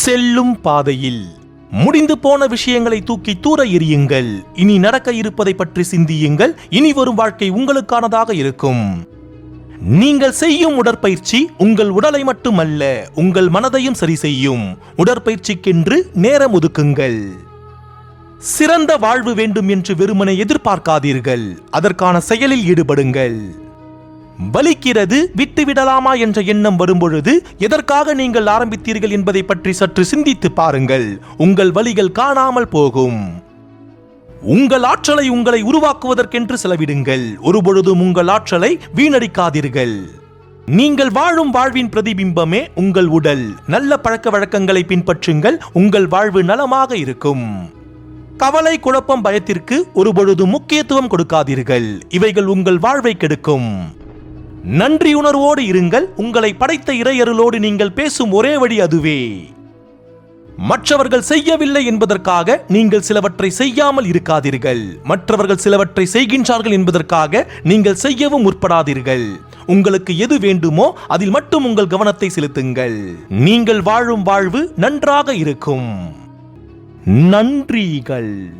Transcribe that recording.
செல்லும் பாதையில் முடிந்து போன விஷயங்களை தூக்கி தூர எறியுங்கள். இனி நடக்க இருப்பதை பற்றி சிந்தியுங்கள். இனி வரும் வாழ்க்கை உங்களுக்கானதாக இருக்கும். நீங்கள் செய்யும் உடற்பயிற்சி உங்கள் உடலை மட்டுமல்ல உங்கள் மனதையும் சரி செய்யும். உடற்பயிற்சிக்கென்று நேரம் ஒதுக்குங்கள். சிறந்த வாழ்வு வேண்டும் என்று வெறுமனை எதிர்பார்க்காதீர்கள். அதற்கான செயலில் ஈடுபடுங்கள். வலிக்கிறது விட்டுவிடலாமா என்ற எண்ணம் வரும்பொழுது எதற்காக நீங்கள் ஆரம்பித்தீர்கள் என்பதை பற்றி சற்று சிந்தித்து பாருங்கள். உங்கள் வலிகள் காணாமல் போகும். உங்கள் ஆற்றலை உங்களை உருவாக்குவதற்கென்று செலவிடுங்கள். ஒருபொழுதும் உங்கள் ஆற்றலை வீணடிக்காதீர்கள். நீங்கள் வாழும் வாழ்வின் பிரதிபிம்பமே உங்கள் உடல். நல்ல பழக்க வழக்கங்களை பின்பற்றுங்கள். உங்கள் வாழ்வு நலமாக இருக்கும். கவலை குழப்பம் பயத்திற்கு ஒருபொழுதும் முக்கியத்துவம் கொடுக்காதீர்கள். இவைகள் உங்கள் வாழ்வை கெடுக்கும். நன்றியுணர்வோடு இருங்கள். உங்களை படைத்த இறையருளோடு நீங்கள் பேசும் ஒரே வழி அதுவே. மற்றவர்கள் செய்யவில்லை என்பதற்காக நீங்கள் சிலவற்றை செய்யாமல் இருக்காதீர்கள். மற்றவர்கள் சிலவற்றை செய்கின்றார்கள் என்பதற்காக நீங்கள் செய்யவும் முற்படாதீர்கள். உங்களுக்கு எது வேண்டுமோ அதில் மட்டும் உங்கள் கவனத்தை செலுத்துங்கள். நீங்கள் வாழும் வாழ்வு நன்றாக இருக்கும். நன்றிகள்.